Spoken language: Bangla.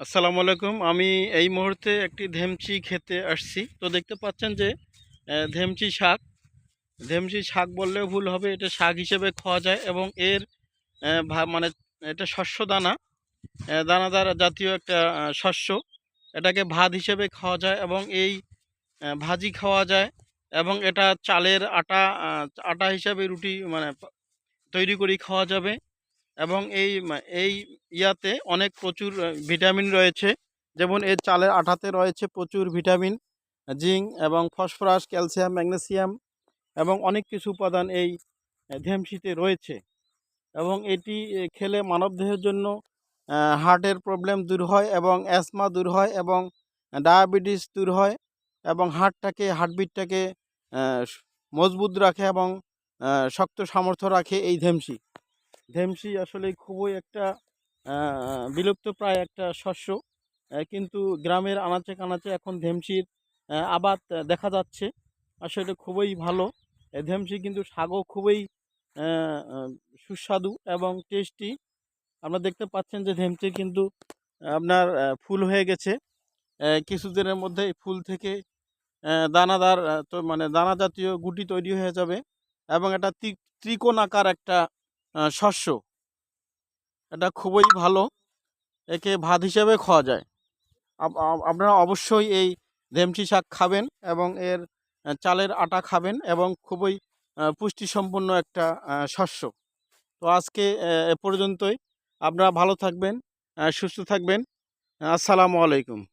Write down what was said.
আসসালামু আলাইকুম। আমি এই মুহূর্তে একটি ধেমচি খেতে আসছি। তো দেখতে পাচ্ছেন যে ধেমচি শাক। ধেমচি শাক বললেও ভুল হবে, এটা শাক হিসেবে খাওয়া যায় এবং এর মানে এটা শস্য দানা দানাদার জাতীয় একটা শস্য। এটাকে ভাত হিসেবে খাওয়া যায় এবং এই ভাজি খাওয়া যায় এবং এটা চালের আটা আটা হিসাবে রুটি মানে তৈরি করে খাওয়া যাবে। এবং এই এই ইয়াতে অনেক প্রচুর ভিটামিন রয়েছে। যেমন এর চালের আঠাতে রয়েছে প্রচুর ভিটামিন, জিঙ্ক এবং ফসফরাস, ক্যালসিয়াম, ম্যাগনেসিয়াম এবং অনেক কিছু উপাদান এই ধেমসিতে রয়েছে। এবং এটি খেলে মানবদেহের জন্য হার্টের প্রবলেম দূর হয় এবং অ্যাসমা দূর হয় এবং ডায়াবেটিস দূর হয় এবং হার্টটাকে, হার্টবিটটাকে মজবুত রাখে এবং শক্ত সামর্থ্য রাখে এই ধেমসি। ধেমসি আসলে খুবই একটা বিলুপ্ত প্রায় একটা শস্য। কিন্তু গ্রামের আনাচে কানাচে এখন ধেমসির আবাদ দেখা যাচ্ছে। আসলে খুবই ভালো। ধেমসি কিন্তু শাকও খুবই সুস্বাদু এবং টেস্টি আপনারা দেখতে পাচ্ছেন যে ধেমসি কিন্তু, আপনার ফুল হয়ে গেছে। কিছুদিনের মধ্যে ফুল থেকে দানাদার মানে দানা জাতীয় গুটি তৈরি হয়ে যাবে এবং এটা ত্রি- ত্রিকোণ আকার একটা শস্য। এটা খুবই ভালো। একে ভাত হিসেবে খাওয়া যায়। আপ- আপ- আপনারা অবশ্যই এই ধেমচি শাক খাবেন এবং এর চালের আটা খাবেন এবং খুবই পুষ্টিসম্পন্ন একটা শস্য। তো আজকে, এ পর্যন্তই। আপনারা ভালো থাকবেন সুস্থ থাকবেন। আসসালামু আলাইকুম।